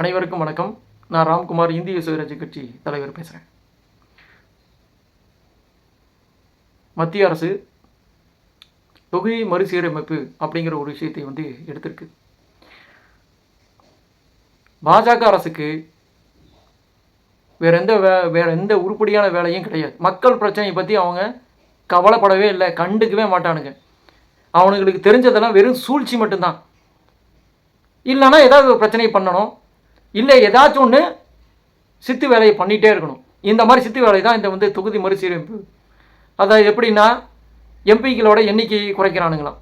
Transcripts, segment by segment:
அனைவருக்கும் வணக்கம். நான் ராம்குமார் இந்திய சுயராஜ்ய கட்சி தலைவர் பேசுகிறேன் மத்திய அரசு தொகுதி மறுசீரமைப்பு அப்படிங்கிற ஒரு விஷயத்தை வந்து எடுத்திருக்கு. பாஜக அரசுக்கு வேற எந்த வே வேற எந்த உருப்படியான வேலையும் கிடையாது. மக்கள் பிரச்சனையை பற்றி அவங்க கவலைப்படவே இல்லை கண்டுக்கவே மாட்டானுங்க. அவனுங்களுக்கு தெரிஞ்சதெல்லாம் வெறும் சூழ்ச்சி மட்டும்தான். இல்லைன்னா ஏதாவது ஒரு பிரச்சனை பண்ணணும். இல்லை ஏதாச்சும் ஒன்று சித்து வேலையை பண்ணிகிட்டே இருக்கணும். இந்த மாதிரி சித்து வேலை தான் இந்த வந்து தொகுதி மறுசீரமைப்பு. அதை எப்படின்னா எம்பிக்களோட எண்ணிக்கை குறைக்கிறானுங்களாம்.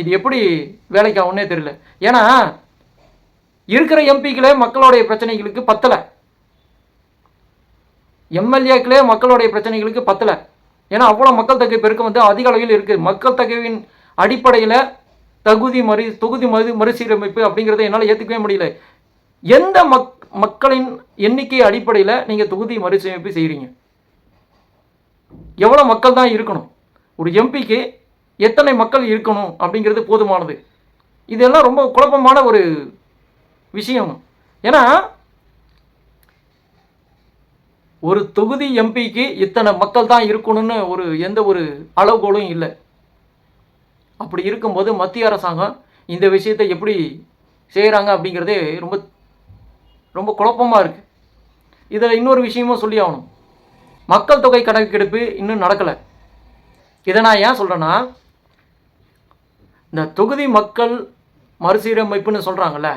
இது எப்படி வேலைக்கு ஆகும்னே தெரியல. ஏன்னா இருக்கிற எம்பிக்களே மக்களுடைய பிரச்சனைகளுக்கு பத்தலை. எம்எல்ஏக்களே மக்களுடைய பிரச்சனைகளுக்கு பத்தலை. ஏன்னா அவ்வளோ மக்கள் தொகை பெருக்கம் வந்து அதிக அளவில் இருக்குது மக்கள் தொகையின் அடிப்படையில் தகுதி மறு தொகுதி மறு மறுசீரமைப்பு அப்படிங்கிறத என்னால் ஏற்றுக்கவே முடியல. எந்த மக் மக்களின் எண்ணிக்கை அடிப்படையில் நீங்கள் தொகுதி மறுசீரமைப்பு செய்கிறீங்க எவ்வளோ மக்கள் தான் இருக்கணும்? ஒரு எம்பிக்கு எத்தனை மக்கள் இருக்கணும் அப்படிங்கிறது போதுமானது. இதெல்லாம் ரொம்ப குழப்பமான ஒரு விஷயம். ஏன்னா ஒரு தொகுதி எம்பிக்கு இத்தனை மக்கள் தான் இருக்கணும்னு ஒரு எந்த ஒரு அளவுகோலும் இல்லை. அப்படி இருக்கும்போது மத்திய அரசாங்கம் இந்த விஷயத்தை எப்படி செய்கிறாங்க அப்படிங்கிறதே ரொம்ப ரொம்ப குழப்பமாக இருக்குது இதில் இன்னொரு விஷயமும் சொல்லி ஆகணும். மக்கள் தொகை கணக்கெடுப்பு இன்னும் நடக்கலை. இதை நான் ஏன் சொல்கிறேன்னா இந்த தொகுதி மக்கள் மறுசீரமைப்புன்னு சொல்கிறாங்கல்ல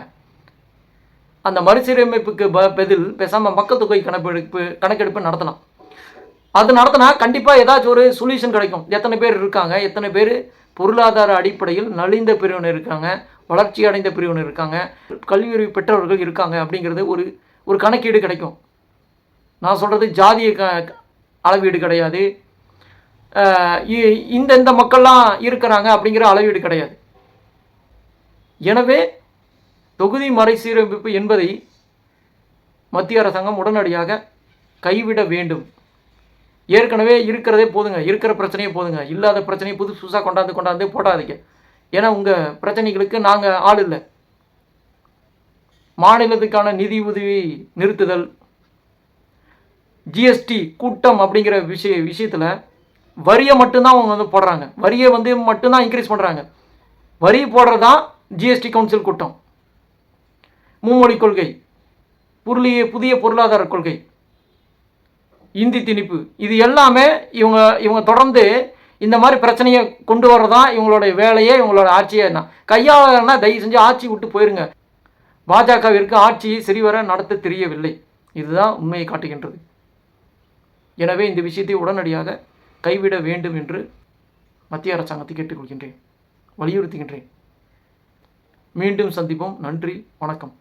அந்த மறுசீரமைப்புக்கு ப பதில் பேசாமல் மக்கள் தொகை கணக்கெடுப்பு கணக்கெடுப்பு நடத்தலாம். அது நடத்தினா கண்டிப்பாக ஏதாச்சும் ஒரு சொல்யூஷன் கிடைக்கும். எத்தனை பேர் இருக்காங்க எத்தனை பேர் பொருளாதார அடிப்படையில் நலிந்த பிரிவினர் இருக்காங்க வளர்ச்சி அடைந்த பிரிவினர் இருக்காங்க. கல்வியறிவு பெற்றவர்கள் இருக்காங்க அப்படிங்கிறது ஒரு ஒரு கணக்கீடு கிடைக்கும். நான் சொல்கிறது ஜாதிய க அளவீடு கிடையாது. இ- இந்த இந்த மக்கள்லாம் இருக்கிறாங்க அப்படிங்கிற அளவீடு கிடையாது. எனவே தொகுதி மறுசீரமைப்பு என்பதை மத்திய அரசாங்கம் உடனடியாக கைவிட வேண்டும். ஏற்கனவே இருக்கிறதே போதுங்க. இருக்கிற பிரச்சனையே போதுங்க. இல்லாத பிரச்சனையை புதுசு புதுசாக கொண்டாந்து கொண்டாந்து போடாதீங்க. ஏன்னா உங்கள் பிரச்சனைகளுக்கு நாங்கள் ஆள் இல்லை. மாநிலத்துக்கான நிதி உதவி நிறுத்துதல் ஜிஎஸ்டி கூட்டம் அப்படிங்கிற விஷய விஷயத்தில் வரியை மட்டும்தான் அவங்க வந்து போடுறாங்க. வரியை வந்து மட்டும்தான் இன்க்ரீஸ் பண்ணுறாங்க வரி போடுறது தான் ஜிஎஸ்டி கவுன்சில் கூட்டம். மும்மொழி கொள்கை புருளிய புதிய பொருளாதார கொள்கை இந்தி திணிப்பு இது எல்லாமே இவங்க இவங்க தொடர்ந்து இந்த மாதிரி பிரச்சனையை கொண்டு வர்றதான் இவங்களோட வேலையே இவங்களோட ஆட்சியே தான். கையாளர்னா தயவு செஞ்சு ஆட்சி விட்டு போயிருங்க. பாஜகவிற்கு ஆட்சியை சரிவர நடத்த தெரியவில்லை. இதுதான் உண்மையை காட்டுகின்றது. எனவே இந்த விஷயத்தை உடனடியாக கைவிட வேண்டும் என்று மத்திய அரசாங்கத்தை கேட்டுக்கொள்கின்றேன். வலியுறுத்துகின்றேன். மீண்டும் சந்திப்போம். நன்றி. வணக்கம்.